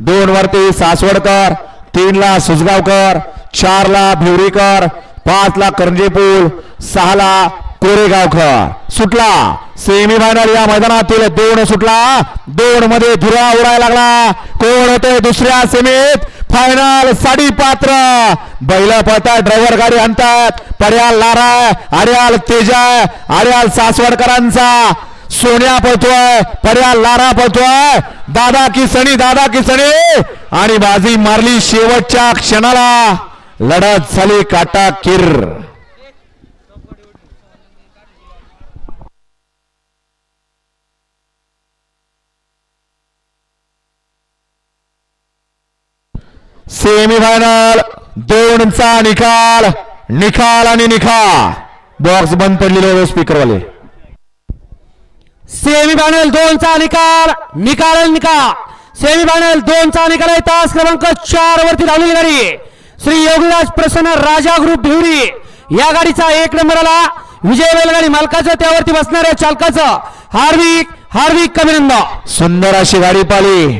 दोन वरती सासवडकर तीन ला सुजगावकर चार ला भिवरीकर पाच ला करंजेपूल सहा ला कोरेगावकर. सुटला. सेमी फायनल या मैदानातील दोन सुटला. दोन मध्ये धुरा उडायला लागला. कोण होते दुसऱ्या सेमीत? फायनल साडी पात्र बैल पळतात ड्रायव्हर गाडी आणतात. पर्याल लारा आर्याल तेजा आर्याल सासवडकरांचा. सोन्या पळतोय पर्या लारा पळतोय. दादा किसणी दादा किसणी. आणि बाजी मारली शेवटच्या क्षणाला. लढत झाली काटा किर. सेमीफायनल दोनचा निकाल. निकाल आणि निकाल बॉक्स बंद पडलेले स्पीकरवाले सेमीफायनल दोनचा निकाल निकाल आणि निकाल. सेमीफायनल दोनचा निकाल आहे. तास क्रमांक चार वरती धावली गाडी. श्री योगीराज प्रसन्न राजा ग्रुप भिवरी या गाडीचा एक नंबर आला. विजय बैलगाडी मालकाचं त्यावरती बसणाऱ्या चालकाचं हार्दिक हार्दिक अभिनंदन. सुंदर अशी गाडी पाली